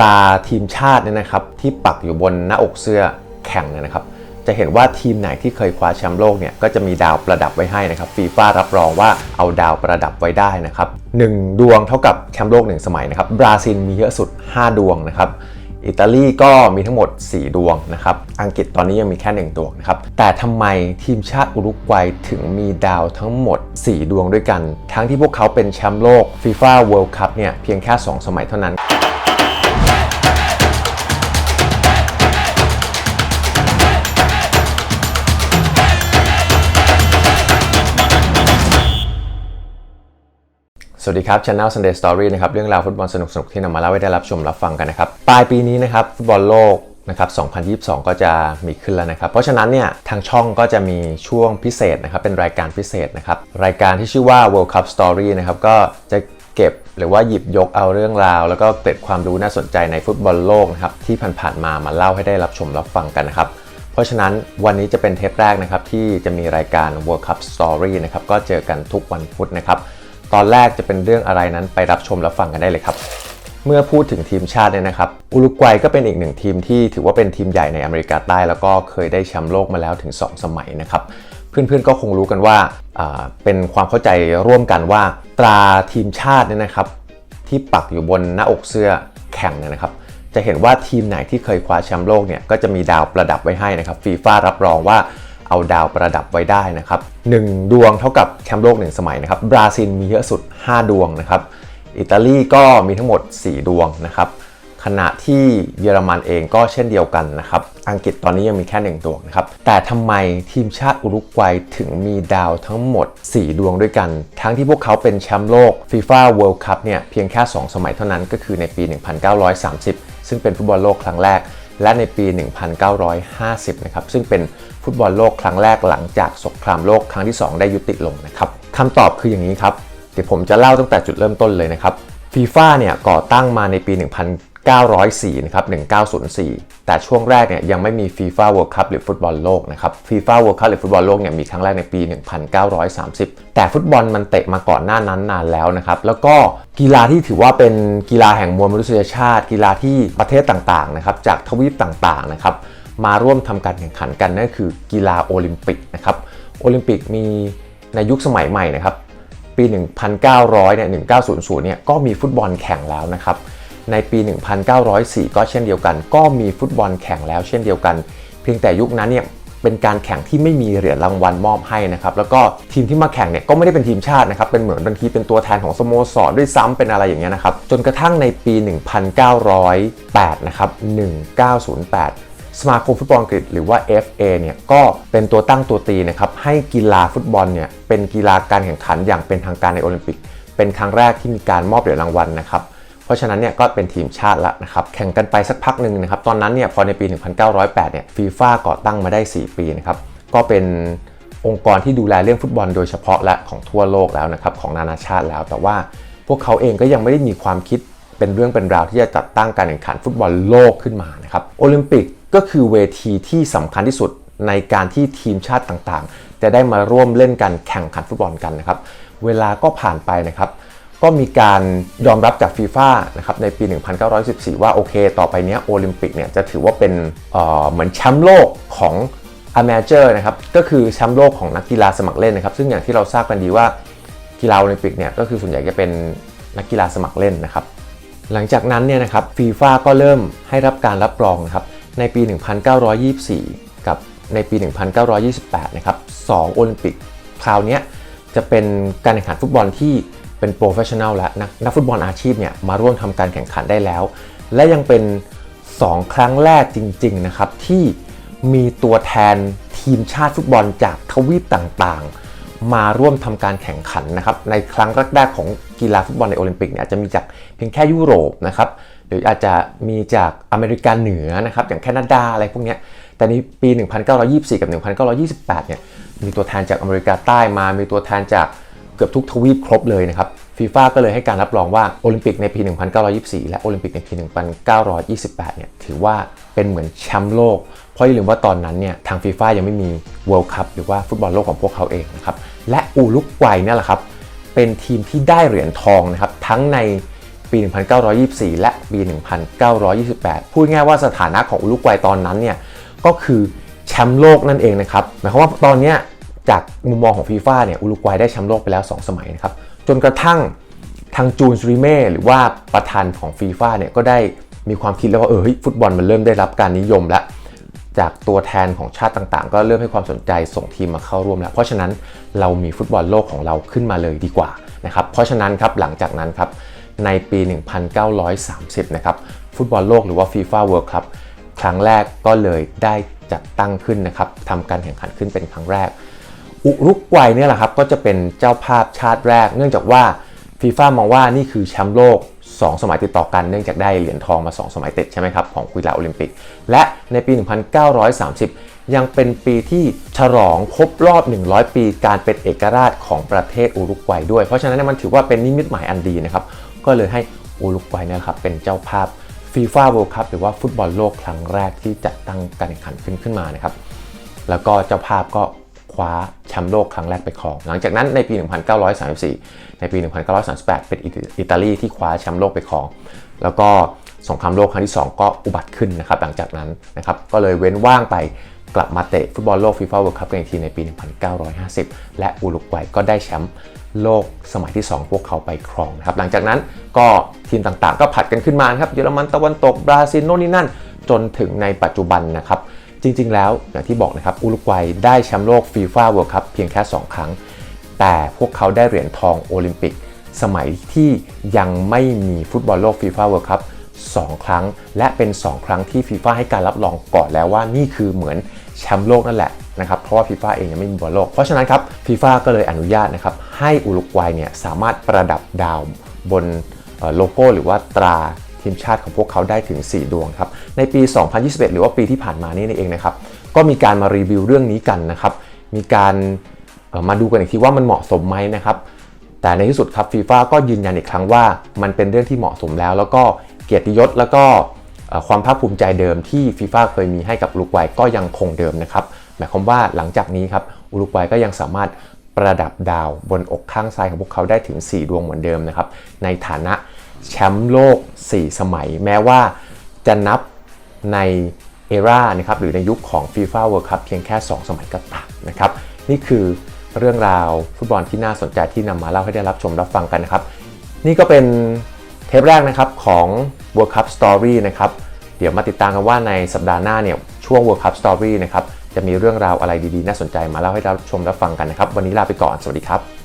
ราทีมชาติเนี่ยนะครับที่ปักอยู่บนหน้าอกเสื้อแข่งเนี่ยนะครับ จะเห็นว่าทีมไหนที่เคยคว้าแชมป์โลกเนี่ยก็จะมีดาวประดับไว้ให้นะครับฟีฟ่ารับรองว่าเอาดาวประดับไว้ได้นะครับหนึ่งดวงเท่ากับแชมป์โลกหนึ่งสมัยนะครับบราซิลมีเยอะสุด 5 ดวงนะครับอิตาลีก็มีทั้งหมด 4 ดวงนะครับ อังกฤษตอนนี้ยังมีแค่ 1 ดวงนะครับ แต่ทำไมทีมชาติอุรุกวัยถึงมีดาวทั้งหมด 4 ดวงด้วยกัน ทั้งที่พวกเขาเป็นแชมป์โลก FIFA World Cup เนี่ยเพียงแค่ 2 สมัยเท่านั้น วัสดีครับ Channel Sunday Story นะครับ เรื่องราวฟุตบอลสนุกๆ ที่นำมาเล่าให้ได้รับชมรับฟังกันนะครับ ปลายปีนี้นะครับ ฟุตบอลโลกนะครับ 2022 ก็จะมีขึ้นแล้วนะครับ เพราะฉะนั้นเนี่ย ทางช่องก็จะมีช่วงพิเศษนะครับ เป็นรายการพิเศษนะครับ รายการที่ชื่อว่า World Cup Story นะครับ ก็จะเก็บหรือว่าหยิบยกเอาเรื่องราว แล้วก็เกร็ดความรู้น่าสนใจในฟุตบอลโลกนะครับที่ผ่านๆมามาเล่าให้ได้รับชมรับฟังกันนะครับเพราะฉะนั้นวันนี้จะเป็นเทปแรกนะครับที่จะมีรายการ World Cup Story นะครับก็เจอกันทุกวันพุธนะครับ ตอนแรกจะเป็นเรื่องอะไรนั้นไปรับชมรับฟังกันได้เลยครับ เมื่อพูดถึงทีมชาติเนี่ยนะครับ อุรุกวัยก็เป็นอีกหนึ่งทีมที่ถือว่าเป็นทีมใหญ่ในอเมริกาใต้ แล้วก็เคยได้แชมป์โลกมาแล้วถึง 2 สมัยนะครับ เพื่อนๆก็คงรู้กันว่าอ่าเป็นความเข้าใจร่วมกันว่า ตราทีมชาติเนี่ยนะครับ ที่ปักอยู่บนหน้าอกเสื้อแข่งเนี่ยนะครับจะเห็นว่าทีมไหนที่เคยคว้าแชมป์โลกเนี่ยก็จะมีดาวประดับไว้ให้นะครับฟีฟ่ารับรองว่า เอาดาวประดับไว้ได้นะครับหนึ่งดวงเท่ากับแชมป์โลกหนึ่งสมัยนะครับบราซิลมีเยอะสุด 5 ดวงนะครับอิตาลีก็มีทั้งหมด 4 ดวงนะครับขณะที่เยอรมันเองก็เช่นเดียวกันนะครับ อังกฤษตอนนี้ยังมีแค่ 1 ดวงนะครับ แต่ทำไมทีมชาติอุรุกวัยถึงมีดาวทั้งหมด 4 ดวงด้วยกัน ทั้งที่พวกเขาเป็นแชมป์โลก FIFA World Cup เนี่ยเพียงแค่ 2 สมัยเท่านั้นก็คือในปี 1930 ซึ่งเป็นฟุตบอลโลกครั้งแรก และในปี 1950 นะครับ ซึ่งเป็นฟุตบอลโลกครั้งแรกหลังจากสงครามโลกครั้งที่ 2 ได้ยุติลงนะครับคำตอบคืออย่างนี้ครับ เดี๋ยวผมจะเล่าตั้งแต่จุดเริ่มต้นเลยนะครับฟีฟ่าเนี่ยก่อตั้งมาในปี904นะครับ1904 แต่ช่วงแรกเนี่ยยังไม่มี FIFA World Cup หรือฟุตบอลโลกนะครับ FIFA World Cup หรือฟุตบอลโลกเนี่ยมีครั้งแรกในปี 1930 แต่ฟุตบอลมันเตะมาก่อนหน้านั้นนานแล้วนะครับ แล้วก็กีฬาที่ถือว่าเป็นกีฬาแห่งมวลมนุษยชาติ กีฬาที่ประเทศต่างๆนะครับจากทวีปต่างๆนะครับมาร่วมทำการแข่งขันกันนั่นคือกีฬาโอลิมปิกนะครับโอลิมปิกมีในยุคสมัยใหม่นะครับปี 1900เนี่ย1900เนี่ยก็มีฟุตบอลแข่งแล้วนะครับ ในปี 1904 ก็เช่นเดียวกัน ก็มีฟุตบอลแข่งแล้วเช่นเดียวกัน เพียงแต่ยุคนั้นเนี่ยเป็นการแข่งที่ไม่มีเหรียญรางวัลมอบให้นะครับ แล้วก็ทีมที่มาแข่งเนี่ยก็ไม่ได้เป็นทีมชาตินะครับ เป็นเหมือนบางทีเป็นตัวแทนของสโมสรด้วยซ้ำเป็นอะไรอย่างเงี้ยนะครับ จนกระทั่งในปี 1908 นะครับ 1908 สมาคมฟุตบอลอังกฤษหรือว่า FA เนี่ยก็เป็นตัวตั้งตัวตีนะครับให้กีฬาฟุตบอลเนี่ยเป็นกีฬาการแข่งขันอย่างเป็นทางการในโอลิมปิก เป็นครั้งแรกที่มีการมอบเหรียญรางวัลนะครับ เพราะฉะนั้นเนี่ยก็เป็นทีมชาติละนะครับแข่งกันไปสักพักหนึ่งนะครับตอนนั้นเนี่ยพอในปี 1908เนี่ยฟีฟ่าก่อตั้งมาได้ 4 ปีนะครับก็เป็นองค์กรที่ดูแลเรื่องฟุตบอลโดยเฉพาะและของทั่วโลกแล้วนะครับของนานาชาติแล้ว แต่ว่าพวกเขาเองก็ยังไม่ได้มีความคิดเป็นเรื่องเป็นราวที่จะจัดตั้งการแข่งขันฟุตบอลโลกขึ้นมานะครับโอลิมปิกก็คือเวทีที่สำคัญที่สุดในการที่ทีมชาติต่างๆ จะได้มาร่วมเล่นกันแข่งขันฟุตบอลกันนะครับ เวลาก็ผ่านไปนะครับ ก็มีการยอมรับจากฟีฟ่านะครับในปี 1914 ว่าโอเค ต่อไปนี้โอลิมปิกเนี่ยจะถือว่าเป็นเเหมือนแชมป์โลกของอเมเจอร์นะครับก็คือแชมป์โลกของนักกีฬาสมัครเล่นนะครับซึ่งอย่างที่เราทราบกันดีว่ากีฬาโอลิมปิกเนี่ยก็คือส่วนใหญ่จะเป็นนักกีฬาสมัครเล่นนะครับหลังจากนั้นเนี่ยนะครับฟีฟ่าก็เริ่มให้รับการรับรองนะครับในปี 1924 กับในปี 1928 นะครับ2โอลิมปิกคราวนี้จะเป็นการแข่งขันฟุตบอลที่ เป็นโปรเฟชชั่นแนลและนักนักฟุตบอลอาชีพเนี่ยมาร่วมทำการแข่งขันได้แล้ว และยังเป็น 2 ครั้งแรกจริงๆนะครับที่มีตัวแทนทีมชาติฟุตบอลจากทวีปต่างๆ มาร่วมทำการแข่งขันนะครับในครั้งแรกๆของกีฬาฟุตบอลในโอลิมปิกเนี่ยอาจจะมีจากเพียงแค่ยุโรปนะครับหรืออาจจะมีจากอเมริกาเหนือนะครับอย่างแคนาดาอะไรพวกนี้แต่ในปี 1924 กับ 1928 เนี่ยมีตัวแทนจากอเมริกาใต้มา มีตัวแทนจาก เกือบทุกทวีปครบเลยนะครับฟีฟ่าก็เลยให้การรับรองว่าโอลิมปิกในปี 1924 และโอลิมปิกในปี 1928 เนี่ยถือว่าเป็นเหมือนแชมป์โลก เพราะอย่าลืมว่าตอนนั้นเนี่ยทางฟีฟ่ายังไม่มี World Cup หรือว่าฟุตบอลโลกของพวกเขาเองนะครับและอูรุกวัยเนี่ยแหละครับเป็นทีมที่ได้เหรียญทองนะครับทั้งในปี 1924 และปี 1928 พูดง่ายว่าสถานะของอุรุกวัยตอนนั้นเนี่ยก็คือแชมป์โลกนั่นเองนะครับหมายความว่าตอนเนี้ย จากมุมมองของฟีฟ่าเนี่ยอุรุกวัยได้แชมป์โลกไปแล้ว 2 สมัยนะครับ จนกระทั่งทางจูนสรีเม่หรือว่าประธานของฟีฟ่าเนี่ยก็ได้มีความคิดแล้วว่าเออฟุตบอลมันเริ่มได้รับการนิยมแล้วจากตัวแทนของชาติต่างๆ ก็เริ่มให้ความสนใจส่งทีมมาเข้าร่วมแล้ว เพราะฉะนั้นเรามีฟุตบอลโลกของเราขึ้นมาเลยดีกว่านะครับเพราะฉะนั้นครับหลังจากนั้นครับในปี 1930 นะครับฟุตบอลโลกหรือว่า FIFA World Cup ครั้งแรกก็เลยได้จัดตั้งขึ้นนะครับทำการแข่งขันขึ้นเป็นครั้งแรก อุรุกวัยเนี่ยแหละครับก็จะเป็นเจ้าภาพชาติแรก เนื่องจากว่าฟีฟ่ามองว่านี่คือแชมป์โลก 2 สมัยติดต่อกัน เนื่องจากได้เหรียญทองมา 2 สมัยติดใช่ไหมครับ ของกีฬาโอลิมปิก และในปี 1930 ยังเป็นปีที่ฉลองครบรอบ 100 ปีการเป็นเอกราชของประเทศอุรุกวัยด้วย เพราะฉะนั้นมันถือว่าเป็นนิมิตหมายอันดีนะครับ ก็เลยให้อุรุกวัยเนะครับเป็นเจ้าภาพฟีฟ่าเวิลด์คัพหรือว่าฟุตบอลโลกครั้งแรกที่จัดตั้งการแข่งขันขึ้นขึ้นมานะครับ แล้วก็เจ้าภาพก็ ว้าแชมป์โลกครั้งแรกไปครอง หลังจากนั้นในปี 1934 ในปี 1938 เป็นอิตาลีที่คว้าแชมป์โลกไปครอง แล้วก็สงครามโลกครั้งที่ 2 ก็อุบัติขึ้นนะครับหลังจากนั้นนะครับก็เลยเว้นว่างไปกลับมาเตะฟุตบอลโลกฟีฟ่าเวิลด์คัพกันอีกทีในปี 1950 และอุรุกวัยก็ได้แชมป์โลกสมัยที่ 2 พวกเขาไปครองนะครับหลังจากนั้นก็ทีมต่างๆ ก็ผัดกันขึ้นมาครับเยอรมันตะวันตกบราซิลโน่นนี่นั่น จนถึงในปัจจุบันนะครับ จริง ๆ แล้วอย่างที่บอกนะครับอุรุกวัยได้แชมป์โลกฟีฟ่าเวิลด์คัพเพียงแค่ 2 ครั้ง แต่พวกเขาได้เหรียญทองโอลิมปิก สมัยที่ยังไม่มีฟุตบอลโลกฟีฟ่าเวิลด์คัพ2ครั้ง และเป็น 2 ครั้งที่ฟีฟ่าให้การรับรองก่อนแล้วว่านี่คือเหมือนแชมป์โลกนั่นแหละนะครับเพราะว่าฟีฟ่าเองยังไม่มีบอลโลก เพราะฉะนั้นครับฟีฟ่าก็เลยอนุญาตนะครับให้อุรุกวัยเนี่ยสามารถประดับดาวบนโลโก้หรือว่าตรา ทีมชาติของพวกเขาได้ถึง 4 ดวงครับ ในปี 2021 หรือว่าปีที่ผ่านมานี่เองนะครับ ก็มีการมารีวิวเรื่องนี้กันนะครับ มีการมาดูกันอีกทีว่ามันเหมาะสมไหมนะครับ แต่ในที่สุดครับฟีฟ่าก็ยืนยันอีกครั้งว่า มันเป็นเรื่องที่เหมาะสมแล้ว แล้วก็เกียรติยศแล้วก็ความภาคภูมิใจเดิมที่ฟีฟ่าเคยมีให้กับอุรุกวัยก็ยังคงเดิมนะครับ หมายความว่าหลังจากนี้ครับอุรุกวัยก็ยังสามารถประดับดาวบนอกข้างซ้ายของพวกเขาได้ถึง 4 ดวงเหมือนเดิมนะครับ ในฐานะ แชมป์โลก 4 สมัย แม้ว่าจะนับในเอรานะครับหรือในยุคของ FIFA World Cup เพียงแค่ 2 สมัยก็ตามนะครับนี่คือเรื่องราวฟุตบอลที่น่าสนใจที่นำมาเล่าให้ได้รับชมรับฟังกันนะครับ นี่ก็เป็นเทปแรกนะครับของ World Cup Story นะครับเดี๋ยวมาติดตามกันว่าในสัปดาห์หน้าเนี่ยช่วง World Cup Story นะครับจะมีเรื่องราวอะไรดีๆ น่าสนใจมาเล่าให้ได้รับชมรับฟังกันนะครับ วันนี้ลาไปก่อน สวัสดีครับ